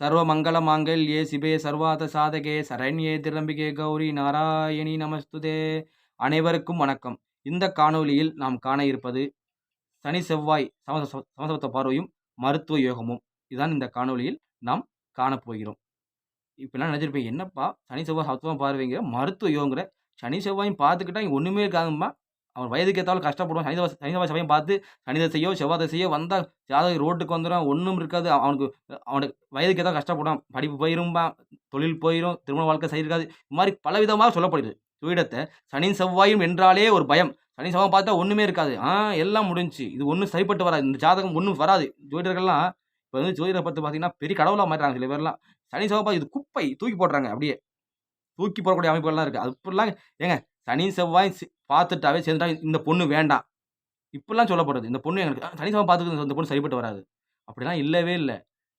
சர்வமங்கல மாங்கல் ஏ சிபே சர்வாத சாதகே சரண்யே திரம்பிகே கௌரி நாராயணி நமஸ்துதே. அனைவருக்கும் வணக்கம். இந்த காணொளியில் நாம் காண இருப்பது சனி செவ்வாய் சம பார்வையும் மருத்துவ யோகமும். இதுதான் இந்த காணொலியில் நாம் காணப்போகிறோம் இப்பெல்லாம் நினச்சிருப்பேன் என்னப்பா சனி செவ்வாய் சமத்துவம் பார்வைங்கிற மருத்துவ யோகங்கிற சனி செவ்வாயும் பார்த்துக்கிட்டா இங்கே ஒன்றுமே இருக்காங்கம்மா அவன் வயதுக்கு ஏற்றாலும் கஷ்டப்படுவான். சனி சனிதவா சமயம் பார்த்து சனி தசையோ செவ்வாய் தசையோ வந்தால் ஜாதக ரோட்டுக்கு வந்துடும் ஒன்றும் இருக்காது. அவனுக்கு அவனுக்கு வயதுக்கு ஏதாவது கஷ்டப்படும். படிப்பு போயிரும்பா தொழில் போயிடும் திருமண வாழ்க்கை செய்யிருக்காது இது மாதிரி பலவிதமாக சொல்லப்படுது. ஜோதிடத்தை சனி செவ்வாயும் என்றாலே ஒரு பயம். சனி செவ்வாய் பார்த்தா ஒன்றுமே இருக்காது. ஆ எல்லாம் முடிஞ்சு இது ஒன்றும் சரிப்பட்டு வராது. இந்த ஜாதகம் ஒன்றும் வராது. ஜோதிடர்கள்லாம் இப்போ வந்து ஜோதிடரை பற்றி பார்த்தீங்கன்னா பெரிய கடவுளாக மாறுறாங்க சில பேர்லாம். சனி செவ்வாய் இது குப்பை தூக்கி போடுறாங்க அப்படியே. தூக்கி போடக்கூடிய அமைப்புகள்லாம் இருக்குது அது இப்படிலாம் ஏங்க சனி செவ்வாய் பார்த்துட்டாவே சேர்ந்துட்டா இந்த பொண்ணு வேண்டாம். இப்படிலாம் சொல்லப்படுது. இந்த பொண்ணு எங்களுக்கு சனி செவ்வாய் பார்த்துக்கு இந்த பொண்ணு சரிப்பட்டு வராது. அப்படிலாம் இல்லவே இல்லை.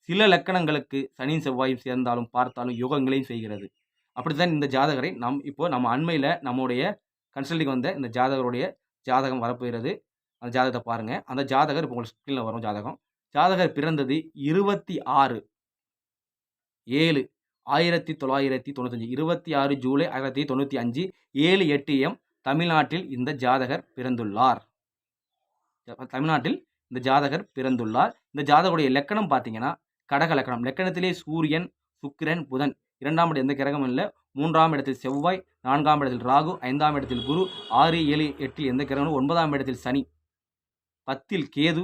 சில லக்கணங்களுக்கு சனி செவ்வாயும் சேர்ந்தாலும் பார்த்தாலும் யோகங்களையும் செய்கிறது. அப்படித்தான் இந்த ஜாதகரை நம் இப்போ நம்ம அண்மையில் நம்முடைய கன்சல்டிங் வந்த இந்த ஜாதகருடைய ஜாதகம் வரப்போகிறது. அந்த ஜாதகத்தை பாருங்கள் அந்த ஜாதகர் இப்போ உங்களுக்கு ஸ்க்ரீனில் வரும் ஜாதகம். ஜாதகர் பிறந்தது இருபத்தி ஆறு. ஏழு. ஆயிரத்தி தொள்ளாயிரத்தி தொண்ணூத்தஞ்சு இருபத்தி ஆறு ஜூலை ஆயிரத்தி தொண்ணூற்றி அஞ்சு ஏழு எட்டு எம் தமிழ்நாட்டில் இந்த ஜாதகர் பிறந்துள்ளார். தமிழ்நாட்டில் இந்த ஜாதகர் பிறந்துள்ளார். இந்த ஜாதகருடைய லக்கணம் பார்த்தீங்கன்னா கடக லக்கணம். லக்கணத்திலே சூரியன் சுக்கிரன் புதன். இரண்டாம் இடம் எந்த கிரகமும் இல்லை. மூன்றாம் இடத்தில் செவ்வாய் நான்காம் இடத்தில் ராகு ஐந்தாம் இடத்தில் குரு ஆறு ஏழு எட்டு எந்த கிரகமும் ஒன்பதாம் இடத்தில் சனி. பத்தில் கேது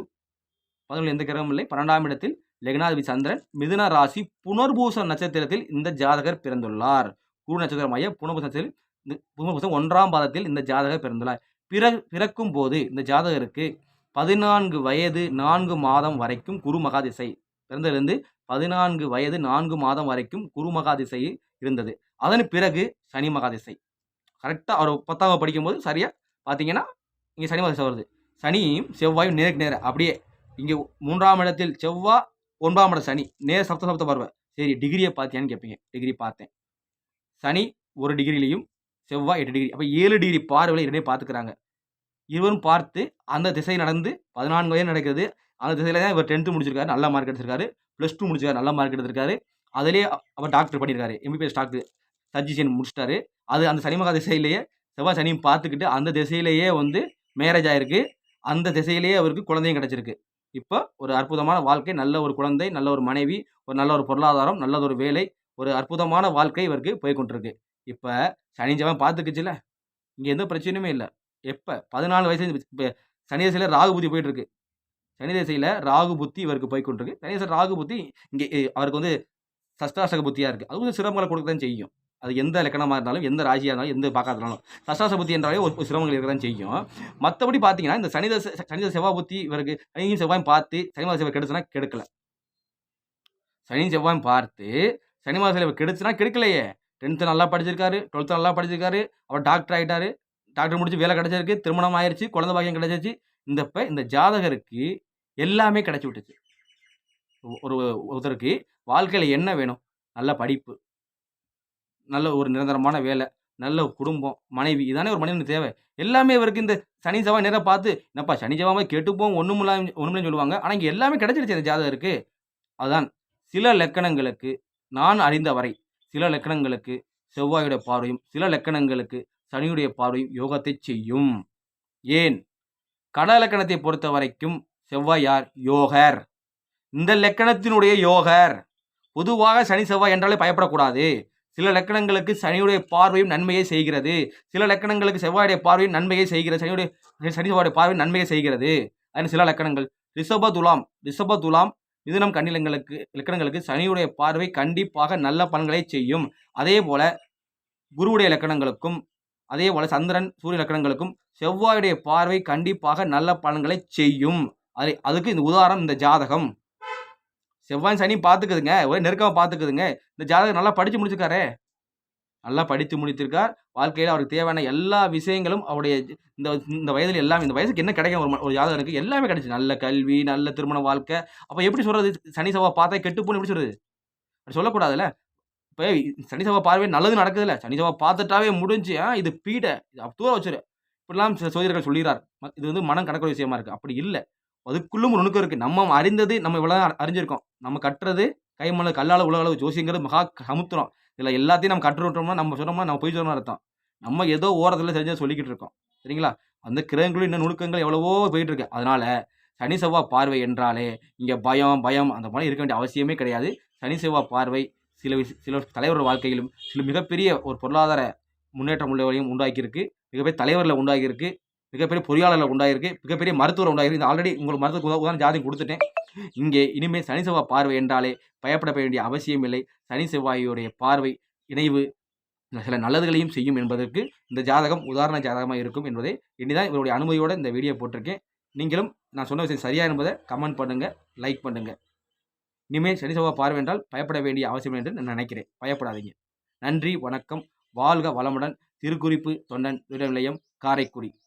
பதினொன்று எந்த கிரகமும் இல்லை. பன்னெண்டாம் இடத்தில் லக்னாதிபதி சந்திரன் மிதுன ராசி புனர்பூச நட்சத்திரத்தில் இந்த ஜாதகர் பிறந்துள்ளார். குரு நட்சத்திரமாய புனர்பூச நட்சத்திரத்தில் இந்த புனர்பூசம் ஒன்றாம் பாதத்தில் இந்த ஜாதகர் பிறந்துள்ளார். பிற பிறக்கும் போது இந்த ஜாதகருக்கு பதினான்கு வயது நான்கு மாதம் வரைக்கும் குரு மகாதிசை பிறந்ததிலிருந்து பதினான்கு வயது நான்கு மாதம் வரைக்கும் குரு மகாதிசை இருந்தது. அதன் பிறகு சனி மகாதிசை. கரெக்டாக அவர் பத்தாம் படிக்கும்போது சரியாக பார்த்தீங்கன்னா இங்கே சனி மகாதிசை வருது. சனியும் செவ்வாயும் நேருக்கு நேர அப்படியே இங்கே மூன்றாம் இடத்தில் செவ்வாய் ஒன்பதாம் இடம் சனி. நேர் சப்த சப்த பார்வை. சரி டிகிரியை பார்த்தியான்னு கேட்பீங்க டிகிரி பார்த்தேன். சனி ஒரு டிகிரிலையும் செவ்வாய் எட்டு டிகிரி அப்போ ஏழு டிகிரி பார்வையில் இரண்டே பார்த்துக்கிறாங்க. இருவரும் பார்த்து அந்த திசை நடந்து பதினான்கு வயது நடக்கிறது. அந்த திசையில் தான் இவர் டென்த்து முடிச்சிருக்காரு. நல்ல மார்க் எடுத்திருக்காரு. ப்ளஸ் டூ முடிச்சிருக்காரு. நல்ல மார்க் எடுத்திருக்காரு. அதிலே அவர் டாக்டர் பண்ணியிருக்காரு. எம்பிபிஎஸ் டாக்டர் சர்ஜிஷன் முடிச்சிட்டாரு. அது அந்த சனிமகா திசையிலேயே செவ்வாய் சனியும் பார்த்துக்கிட்டு அந்த திசையிலேயே வந்து மேரேஜ் ஆயிருக்கு. அந்த திசையிலேயே அவருக்கு குழந்தையும் கிடச்சிருக்கு. இப்போ ஒரு அற்புதமான வாழ்க்கை நல்ல ஒரு குழந்தை நல்ல ஒரு மனைவி ஒரு நல்ல ஒரு பொருளாதாரம் நல்ல ஒரு வேலை ஒரு அற்புதமான வாழ்க்கை இவருக்கு போய்கொண்டிருக்கு இப்போ சனி பார்த்துக்குச்சுல இங்கே எந்த பிரச்சனையுமே இல்லை. எப்போ? பதினாலு வயசு இப்போ சனி திசையில் ராகு புத்தி போயிட்டு இருக்கு. சனி திசையில் ராகு புத்தி இவருக்கு போய்கொண்டிருக்கு சனி திசை ராகு புத்தி இங்கே அவருக்கு வந்து சஷ்டாசக புத்தியாக இருக்குது அது வந்து சிரமங்களை கொடுக்க தான் செய்யும். அது எந்த லக்கணமாக இருந்தாலும் எந்த ராசியாக இருந்தாலும் எந்த பார்க்காதனாலும் சஷ்டாச புத்தி என்றாலே ஒரு சிரமங்கள் இருக்க செய்யும். மற்றபடி பார்த்தீங்கன்னா இந்த சனித சனித சனி செவ்வாய் புத்தி இவருக்கு சனியும் செவ்வாயும் பார்த்து சனிமாத செவ்வாய் கெடுச்சுனா கெடுக்கல. சனி செவ்வாயும் பார்த்து சனிமாத மாத கெடுச்சுன்னா கெடுக்கலையே. டென்த்து நல்லா படிச்சிருக்காரு டுவெல்த்து நல்லா படிச்சிருக்காரு அவர் டாக்டர் ஆகிட்டாரு டாக்டர் முடிச்சு வேலை கிடச்சிருக்கு திருமணம் ஆயிருச்சு குழந்தை பாக்கியம் கிடச்சிருச்சு. இந்த இப்போ இந்த ஜாதகருக்கு எல்லாமே கிடச்சி விட்டுச்சு. ஒரு ஒருத்தருக்கு வாழ்க்கையில் என்ன வேணும்? நல்ல படிப்பு. நல்ல ஒரு நிரந்தரமான வேலை நல்ல குடும்பம் மனைவி இதானே ஒரு மனிதனுக்கு தேவை. எல்லாமே இவருக்கு இந்த சனி செவ்வாய் நேராக பார்த்து என்னப்பா சனி செவ்வாய் கெட்டுப்போம் ஒன்றும் இல்லாம ஒன்றும் சொல்லுவாங்க. ஆனால் இங்கே எல்லாமே கிடைச்சிருச்சு இந்த ஜாதகருக்கு அதுதான் சில லக்கணங்களுக்கு நான் அறிந்த வரை சில லக்கணங்களுக்கு செவ்வாயுடைய பார்வையும் சில லக்கணங்களுக்கு சனியுடைய பார்வையும் யோகத்தை செய்யும். ஏன்? கட லக்கணத்தை பொறுத்த வரைக்கும் செவ்வாய் யார்? யோகர். இந்த லக்கணத்தினுடைய யோகர். பொதுவாக சனி செவ்வாய் என்றாலே பயப்படக்கூடாது. சில லக்கணங்களுக்கு சனியுடைய பார்வையும் நன்மையை செய்கிறது. சில லக்கணங்களுக்கு செவ்வாயுடைய பார்வையும் நன்மையை செய்கிறது. சனியுடைய சனி செவ்வாயுடைய பார்வையும் நன்மையை செய்கிறது. அதில் சில லக்கணங்கள். ரிஷப துலாம் ரிஷப துலாம் மிதுனம் கண்ணிலங்களுக்கு லக்கணங்களுக்கு சனியுடைய பார்வை கண்டிப்பாக நல்ல பலன்களை செய்யும். அதே போல குருவுடைய லக்கணங்களுக்கும் அதே போல சந்திரன் சூரிய லக்கணங்களுக்கும் செவ்வாயுடைய பார்வை கண்டிப்பாக நல்ல பலன்களை செய்யும். அது அதுக்கு இந்த உதாரணம் இந்த ஜாதகம். செவ்வாய் சனி பார்த்துக்குதுங்க ஒரே நெருக்கமாக பார்த்துக்குதுங்க இந்த ஜாதகம் நல்லா படித்து முடிச்சிருக்காரே. நல்லா படித்து முடித்திருக்கார். வாழ்க்கையில் அவருக்கு தேவையான எல்லா விஷயங்களும் அவருடைய இந்த இந்த வயதில் எல்லாம் இந்த வயசுக்கு என்ன கிடைக்கும் ஒரு ஒரு ஜாதகனுக்கு எல்லாமே கிடைச்சி. நல்ல கல்வி நல்ல திருமண வாழ்க்கை. அப்போ எப்படி சொல்கிறது சனி செவ்வாய் பார்த்தா கெட்டு போன்னு எப்படி சொல்கிறது அப்படி சொல்லக்கூடாதுல்ல? இப்போ சனி செவ்வாய் பார்வை நல்லது நடக்குதுல்ல? சனி செவ்வாய் பார்த்துட்டாவே முடிஞ்சு இது பீடை. இது அப்ப தூரம் வச்சிரு. இப்படிலாம் சில சொல்லிடுறார் ம- இது வந்து மனம் கணக்குற விஷயமா இருக்குது அப்படி இல்லை. அதுக்குள்ளும் ஒரு நுணுக்கம் இருக்குது நம்ம அறிந்தது நம்ம இவ்வளோ அறிஞ்சிருக்கோம். நம்ம கட்டுறது கைமலை கல்லால் உலகளவு ஜோசிங்கிறது மகா சமுத்திரம். இதில் எல்லாத்தையும் நம்ம கற்றுவிட்டோம்னா நம்ம சொன்னோம்னா நம்ம போய் சொன்னோம்னு அர்த்தம். நம்ம ஏதோ ஓரத்தில் தெரிஞ்சதை சொல்லிக்கிட்டு இருக்கோம். சரிங்களா? அந்த கிரகங்களும் இன்னும் நுணுக்கங்கள் எவ்வளவோ போயிட்டு இருக்கு. அதனால சனி செவ்வாய் பார்வை என்றாலே இங்கே பயம் பயம் அந்த மாதிரி இருக்க வேண்டிய அவசியமே கிடையாது. சனி செவ்வாய் பார்வை சில சில தலைவர்கள் வாழ்க்கையிலும் சில மிகப்பெரிய ஒரு பொருளாதார முன்னேற்றம் உள்ளவரையும் உண்டாக்கியிருக்கு. மிகப்பெரிய தலைவரில் உண்டாகியிருக்கு மிகப்பெரிய பொறியாளர்கள் உண்டாயிருக்கு. மிகப்பெரிய மருத்துவர் உண்டாயிருக்கு. இந்த ஆல்ரெடி உங்களுக்கு மருத்துவ உதா- உதாரண கொடுத்துட்டேன். இங்கே இனிமேல் சனி செவ்வாய் பார்வை என்றாலே பயப்பட வேண்டிய அவசியம் இல்லை. சனி செவ்வாயுடைய பார்வை இணைவு சில நல்லதுகளையும் செய்யும் என்பதற்கு இந்த ஜாதகம் உதாரண ஜாதகமாக இருக்கும் என்பதை இனிதான் இவருடைய அனுமதியோடு இந்த வீடியோ போட்டிருக்கேன். நீங்களும் நான் சொன்ன விஷயம் சரியா என்பதை கமெண்ட் பண்ணுங்கள் லைக் பண்ணுங்கள் இனிமேல் சனி செவ்வாய் பார்வை என்றால் பயப்பட வேண்டிய அவசியம் என்று நான் நினைக்கிறேன். பயப்படாதீங்க. நன்றி வணக்கம். வாழ்க வளமுடன். திருக்குறிப்பு தொண்டன் நிலையம் காரைக்குடி.